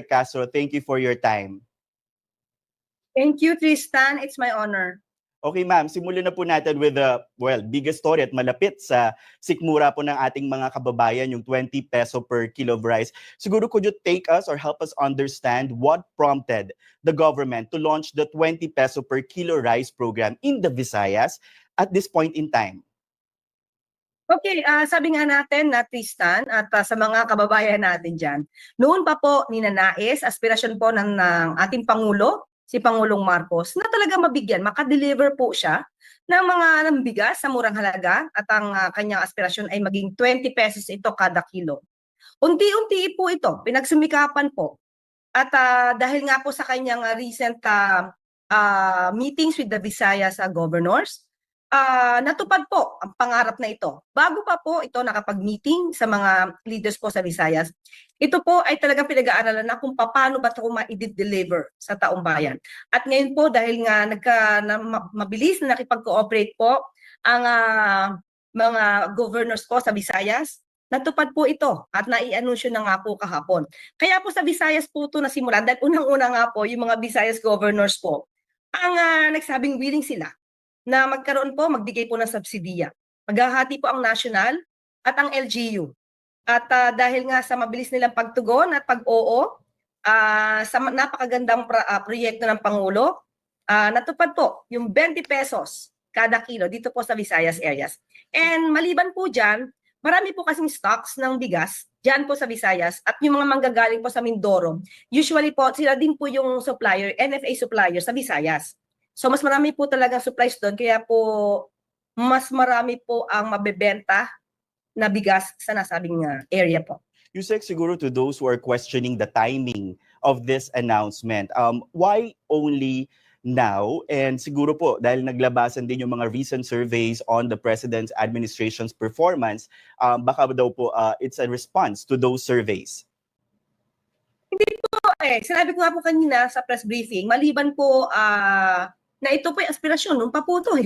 Yusek Castro, thank you for your time. Thank you, Tristan. It's my honor. Okay ma'am, simulan na po natin with the, well, biggest story at malapit sa sikmura po ng ating mga kababayan, yung 20 peso per kilo of rice. Siguro could you take us or help us understand what prompted the government to launch the 20 peso per kilo rice program in the Visayas at this point in time? Okay, ah, sabi nga natin na Tristan at ah, sa mga kababayan natin dyan, noon pa po ninanais, aspirasyon po ng, ng ating Pangulo, si Pangulong Marcos, na talaga mabigyan, makadeliver po siya ng mga ng bigas sa murang halaga at ang ah, kanyang aspirasyon ay maging 20 pesos ito kada kilo. Unti-unti po ito, pinagsumikapan po. At ah, dahil nga po sa kanyang recent ah, ah, meetings with the Visayas ah, governors, ah natupad po ang pangarap na ito. Bago pa po ito nakapag-meeting sa mga leaders po sa Visayas, ito po ay talagang pinag-aaralan na kung paano ba ito ma-deliver sa taong bayan. At ngayon po dahil nga nagka, na, ma- mabilis na nakipag-cooperate po ang ah, mga governors po sa Visayas, natupad po ito at nai-anunsyo na nga po kahapon. Kaya po sa Visayas po ito nasimulan dahil unang-una nga po yung mga Visayas governors po ang ah, nagsabing willing sila na magkaroon po, magbigay po ng subsidiya. Maghahati po ang national at ang LGU. At ah, dahil nga sa mabilis nilang pagtugon at pag-oo, ah, sa napakagandang pra- ah, proyekto ng Pangulo, ah, natupad po yung 20 pesos kada kilo dito po sa Visayas areas. And maliban po dyan, marami po kasing stocks ng bigas dyan po sa Visayas at yung mga manggagaling po sa Mindoro. Usually po, sila din po yung supplier, NFA supplier sa Visayas. So mas marami po talaga supplies doon kaya po mas marami po ang mabebenta na bigas sa nasabing ah, area po. Yusek, siguro to those who are questioning the timing of this announcement, um, why only now? And siguro po, dahil naglabasan din yung mga recent surveys on the President's administration's performance, um, baka daw po uh, it's a response to those surveys. Po, eh, sinabi ko nga po kanina sa press briefing, maliban po ah, na ito po yung aspirasyon, nung pa po eh,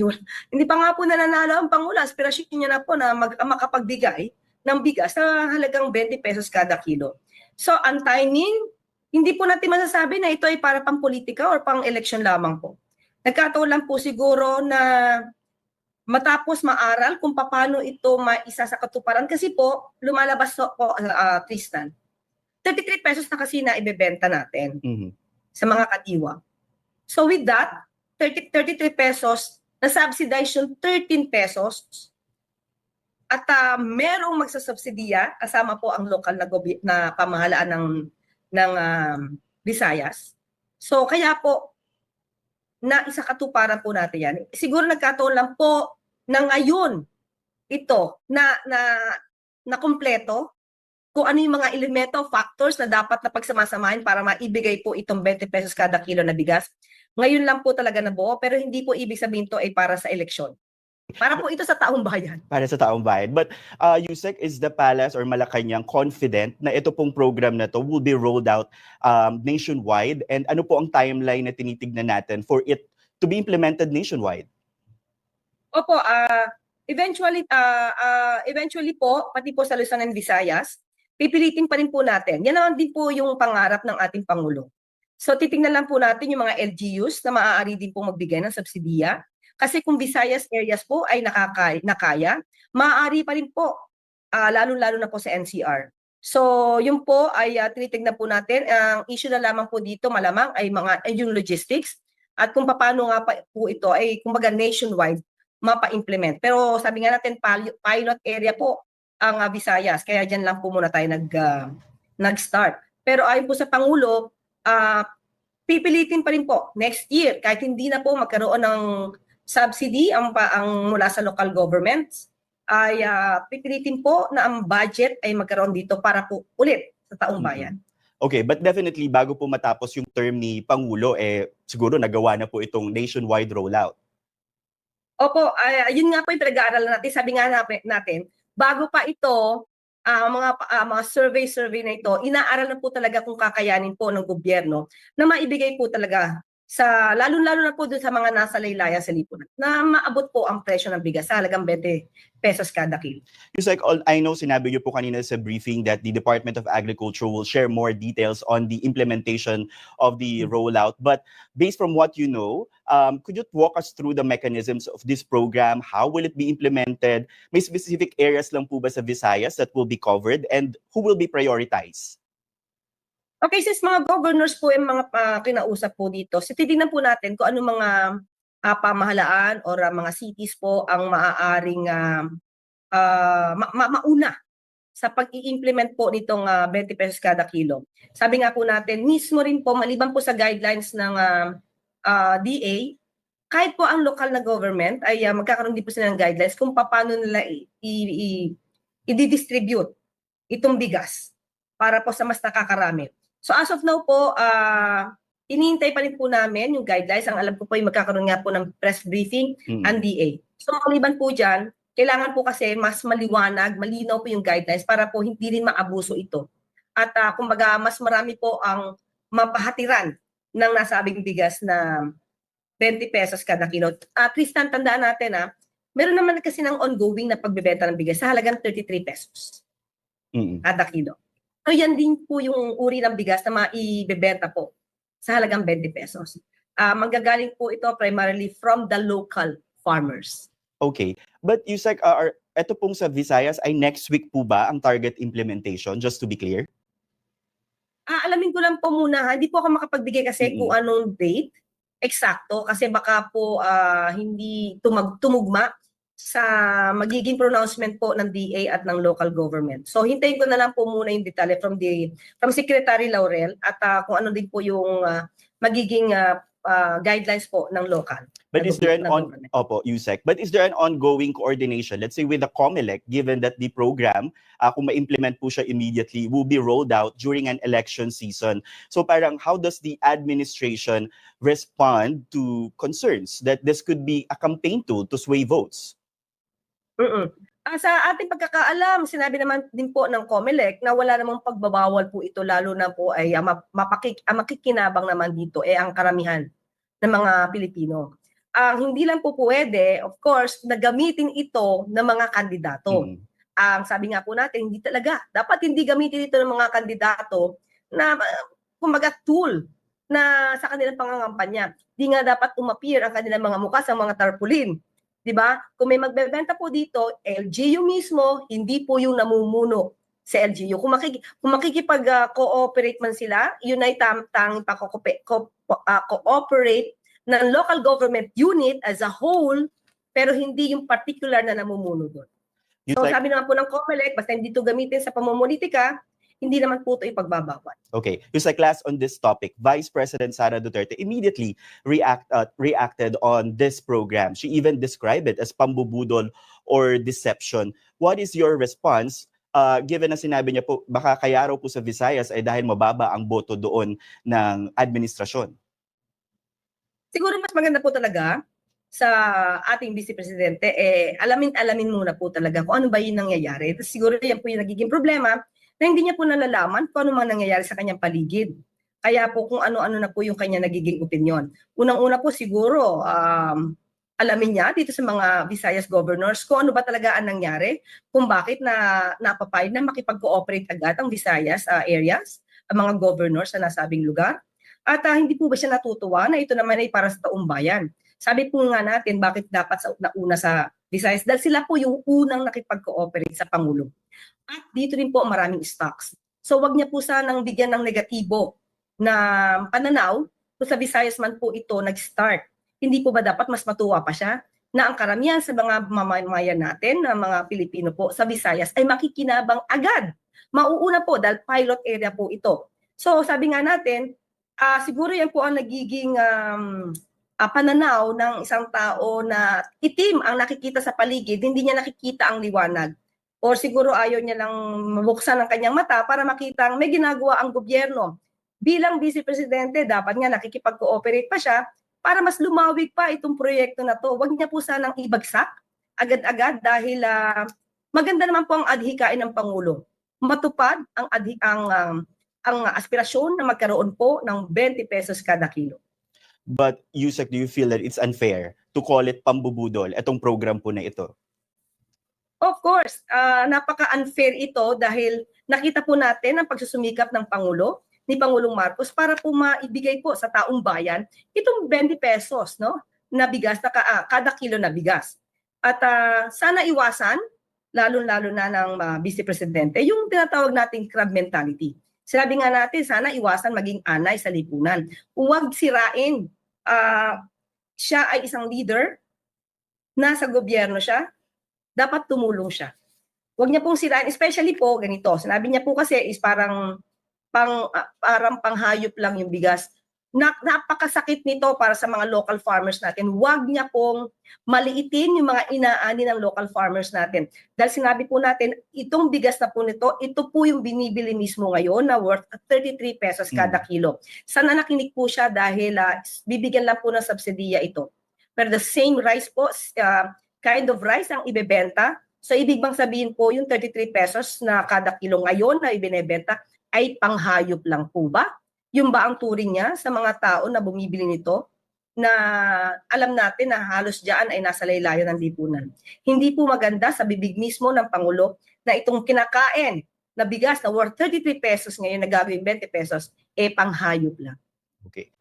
hindi pa nga po nananalo ang Pangulo, aspirasyon niya na po na mag, makapagbigay ng bigas na halagang 20 pesos kada kilo. So, ang timing, hindi po natin masasabi na ito ay para pang politika or pang election lamang po. Nagkataon lang po siguro na matapos maaral kung paano ito maisa sa katuparan kasi po lumalabas po ah, Tristan 33 pesos na kasi na ibebenta natin Mhm. sa mga katiwa. So with that, 30, 33 pesos, na-subsidize yung 13 pesos at ah, merong magsasubsidiya kasama po ang lokal na, gobi- na pamahalaan ng, ng um, Visayas. So kaya po, na isa katuparan po natin yan. Siguro nagkataon lang po na ngayon ito na na na kumpleto kung ano yung mga elemento, factors na dapat na pagsamasamahin para maibigay po itong 20 pesos kada kilo na bigas. Ngayon lang po talaga nabuo, pero hindi po ibig sabihin to ay para sa eleksyon. Para po ito sa taong bayan. para sa taong bayan. But uh, Yusek, is the Palace or Malacanang confident na ito pong program na to will be rolled out um, nationwide? And ano po ang timeline na tinitignan natin for it to be implemented nationwide? Opo, ah eventually ah ah, eventually po pati po sa Luzon and Visayas, pipilitin pa rin po natin. Yan naman din po yung pangarap ng ating pangulo. So titingnan lang po natin yung mga LGUs na maaari din po magbigay ng subsidiya. Kasi kung Visayas areas po ay nakaka nakaya, maaari pa rin po ah, lalo-lalo na po sa NCR. So, yun po ay uh, tinitignan po natin. Ang issue na lamang po dito malamang ay mga ay yung logistics at kung paano nga pa po ito ay kumbaga nationwide mapa-implement. Pero sabi nga natin pil- pilot area po ang ah, Visayas. Kaya diyan lang po muna tayo nag ah, nag-start. Pero ayon po sa pangulo, ah pipilitin pa rin po next year kahit hindi na po magkaroon ng subsidy ang pa ang mula sa local governments ay ah, pipilitin po na ang budget ay magkaroon dito para po ulit sa taong Mhm. bayan. Okay, but definitely bago po matapos yung term ni Pangulo, eh siguro nagawa na po itong nationwide rollout. Opo, ay yun nga po yung pinag-aaralan natin. Sabi nga natin bago pa ito, ah, mga ah, mga survey-survey na ito, inaaral na po talaga kung kakayanin po ng gobyerno na maibigay po talaga sa lalo-lalo na po dun sa mga nasa laylayan sa lipunan na maabot po ang presyo ng bigas sa halagang 20 pesos kada kilo. Just like all, I know sinabi niyo po kanina sa briefing that the Department of Agriculture will share more details on the implementation of the Mm. rollout. But based from what you know, um, could you walk us through the mechanisms of this program? How will it be implemented? May specific areas lang po ba sa Visayas that will be covered and who will be prioritized? Okay, since mga governors po yung mga ah, kinausap po dito, so titignan po natin kung ano mga ah, pamahalaan or ah, mga cities po ang maaaring ah, ah, ma- ma- mauna sa pag-i-implement po nitong ah, 20 pesos kada kilo. Sabi nga po natin, mismo rin po, maliban po sa guidelines ng ah, ah, DA, kahit po ang lokal na government ay ah, magkakaroon din po sila ng guidelines kung paano nila i- i- i- i-distribute itong bigas para po sa mas nakakarami. So as of now po, ah iniintay pa rin po namin yung guidelines. Ang alam ko po ay magkakaroon nga po ng press briefing Mm. ang DA. So maliban po dyan, kailangan po kasi mas maliwanag, malinaw po yung guidelines para po hindi rin maabuso ito. At ah, kumbaga mas marami po ang mapahatiran ng nasabing bigas na 20 pesos kada kilo. At least tandaan natin ah, meron naman kasi ng ongoing na pagbebenta ng bigas sa halagang 33 pesos Mm. kada kilo. So yan din po yung uri ng bigas na maibebenta po sa halagang 20 pesos. Ah, manggagaling po ito primarily from the local farmers. Okay. But Yusek, uh, are, eto pong sa Visayas ay next week po ba ang target implementation? Just to be clear? Ah, alamin ko lang po muna, ha? hindi po ako makapagbigay kasi Mm-mm. kung anong date eksakto kasi baka po ah, hindi tumag tumugma sa magiging pronouncement po ng DA at ng local government. So hintayin ko na lang po muna yung detalye from the from Secretary Laurel at ah, kung ano din po yung ah, magiging ah, ah, guidelines po ng local. But is there an on. Opo, USEC. But is there an ongoing coordination, let's say with the COMELEC, given that the program, uh, kung ma-implement po siya immediately, will be rolled out during an election season. So parang how does the administration respond to concerns that this could be a campaign tool to sway votes? Mm-mm. Ah, sa ating pagkakaalam, sinabi naman din po ng COMELEC na wala namang pagbabawal po ito lalo na po ay ah, map- mapakik, ang makikinabang naman dito eh ang karamihan ng mga Pilipino. Ang hindi lang po pwede, of course, na gamitin ito ng mga kandidato. Mm. Ang sabi nga po natin, hindi talaga. Dapat hindi gamitin ito ng mga kandidato na uh, kumbaga tool na sa kanilang pangangampanya. Di nga dapat umappear ang kanilang mga mukha sa mga tarpaulin. 'Di ba? Kung may magbebenta po dito, LGU mismo, hindi po yung namumuno sa LGU. Kung, makik kung makikipag-cooperate man sila, yun ay tam tanging pa-cooperate ng local government unit as a whole, pero hindi yung particular na namumuno doon. So USEC, sabi naman po ng COMELEC, basta hindi ito gamitin sa pamumulitika, hindi naman po ito ipagbabawal. Okay, USEC last on this topic, Vice President Sara Duterte immediately react uh, reacted on this program. She even described it as pambubudol or deception. What is your response uh, given na sinabi niya po baka kaya raw po sa Visayas ay dahil mababa ang boto doon ng administrasyon? Siguro mas maganda po talaga sa ating Vice Presidente, eh, alamin-alamin muna po talaga kung ano ba yung nangyayari. Tapos siguro yan po yung nagiging problema na hindi niya po nalalaman kung ano man nangyayari sa kanyang paligid. Kaya po kung ano-ano na po yung kanya nagiging opinion. Unang-una po siguro, um, alamin niya dito sa mga Visayas governors kung ano ba talaga ang nangyari, kung bakit na napapayag na makipag-cooperate agad ang Visayas ah, areas, ang mga governors sa nasabing lugar. At ah, hindi po ba siya natutuwa na ito naman ay para sa taong bayan? Sabi po nga natin, bakit dapat sa nauna sa Visayas? Dahil sila po yung unang nakipag-cooperate sa Pangulo. At dito rin po maraming stocks. So wag niya po sanang bigyan ng negatibo na pananaw kung sa Visayas man po ito nag-start. Hindi po ba dapat mas matuwa pa siya na ang karamihan sa mga mamamayan natin, na mga Pilipino po sa Visayas ay makikinabang agad. Mauuna po dahil pilot area po ito. So sabi nga natin, ah siguro yan po ang nagiging um, ah, pananaw ng isang tao na itim ang nakikita sa paligid, hindi niya nakikita ang liwanag. Or siguro ayaw niya lang mabuksan ang kanyang mata para makita may ginagawa ang gobyerno. Bilang Vice Presidente, dapat nga nakikipag-cooperate pa siya para mas lumawig pa itong proyekto na to. Huwag niya po sanang ibagsak agad-agad dahil ah, maganda naman po ang adhikain ng Pangulo. Matupad ang adhi ang um, ang aspirasyon na magkaroon po ng 20 pesos kada kilo. But Yusek, do you feel that it's unfair to call it pambubudol, itong program po na ito? Of course, ah, napaka-unfair ito dahil nakita po natin ang pagsusumikap ng Pangulo, ni Pangulong Marcos para po maibigay po sa taong bayan itong 20 pesos no na bigas na ka- ah, kada kilo na bigas. At ah, sana iwasan lalo-lalo na ng ah, Vice Presidente yung tinatawag nating crab mentality. Sinabi nga natin sana iwasan maging anay sa lipunan. Huwag sirain. Ah, siya ay isang leader, nasa gobyerno siya, dapat tumulong siya. Huwag niya pong sirain, especially po ganito. Sinabi niya po kasi is parang pang ah, parang panghayop lang yung bigas. Na, napakasakit nito para sa mga local farmers natin. Huwag niya pong maliitin yung mga inaani ng local farmers natin. Dahil sinabi po natin, itong bigas na po nito, ito po yung binibili mismo ngayon na worth 33 pesos kada kilo. Sana nakinig po siya dahil ah, bibigyan lang po ng subsidiya ito. Pero the same rice po, ah, kind of rice ang ibebenta. So ibig bang sabihin po yung 33 pesos na kada kilo ngayon na ibinebenta ay panghayop lang po ba? Yung ba ang turing niya sa mga tao na bumibili nito na alam natin na halos diyan ay nasa laylayan ng lipunan. Hindi po maganda sa bibig mismo ng Pangulo na itong kinakain na bigas na worth 33 pesos ngayon na gagawin 20 pesos, eh panghayop lang. Okay.